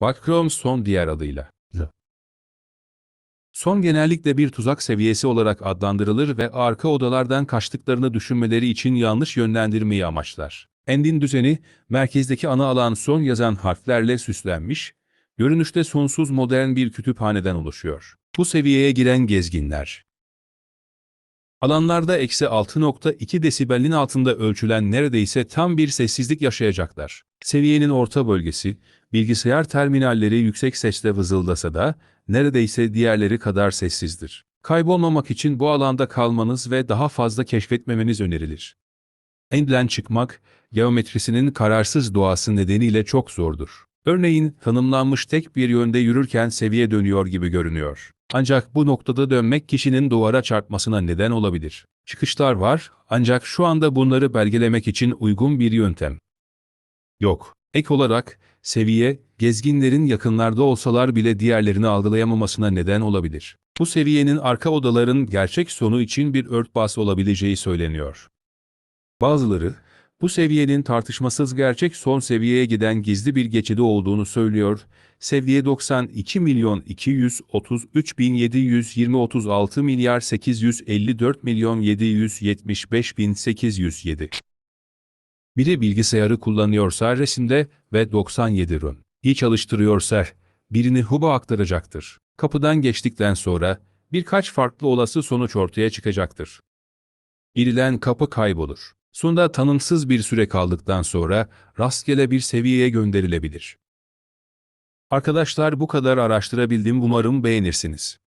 Backroom son diğer adıyla. Son genellikle bir tuzak seviyesi olarak adlandırılır ve arka odalardan kaçtıklarını düşünmeleri için yanlış yönlendirmeyi amaçlar. Endin düzeni, merkezdeki ana alan son yazan harflerle süslenmiş, görünüşte sonsuz modern bir kütüphaneden oluşuyor. Bu seviyeye giren gezginler. Alanlarda eksi 6.2 desibelin altında ölçülen neredeyse tam bir sessizlik yaşayacaklar. Seviyenin orta bölgesi, bilgisayar terminalleri yüksek sesle vızıldasa da, neredeyse diğerleri kadar sessizdir. Kaybolmamak için bu alanda kalmanız ve daha fazla keşfetmemeniz önerilir. End'den çıkmak, geometrisinin kararsız doğası nedeniyle çok zordur. Örneğin, tanımlanmış tek bir yönde yürürken seviye dönüyor gibi görünüyor. Ancak bu noktada dönmek kişinin duvara çarpmasına neden olabilir. Çıkışlar var, ancak şu anda bunları belgelemek için uygun bir yöntem yok. Ek olarak, seviye, gezginlerin yakınlarda olsalar bile diğerlerini algılayamamasına neden olabilir. Bu seviyenin arka odaların gerçek sonu için bir örtbas olabileceği söyleniyor. Bazıları, bu seviyenin tartışmasız gerçek son seviyeye giden gizli bir geçidi olduğunu söylüyor. Seviye 92 milyon 233 bin 720 36 milyar 854 milyon 775 bin 807. Biri bilgisayarı kullanıyorsa resimde ve 97 run. İyi çalıştırıyorsa birini huba aktaracaktır. Kapıdan geçtikten sonra birkaç farklı olası sonuç ortaya çıkacaktır. Girilen kapı kaybolur. Sonunda tanımsız bir süre kaldıktan sonra rastgele bir seviyeye gönderilebilir. Arkadaşlar bu kadar araştırabildim umarım beğenirsiniz.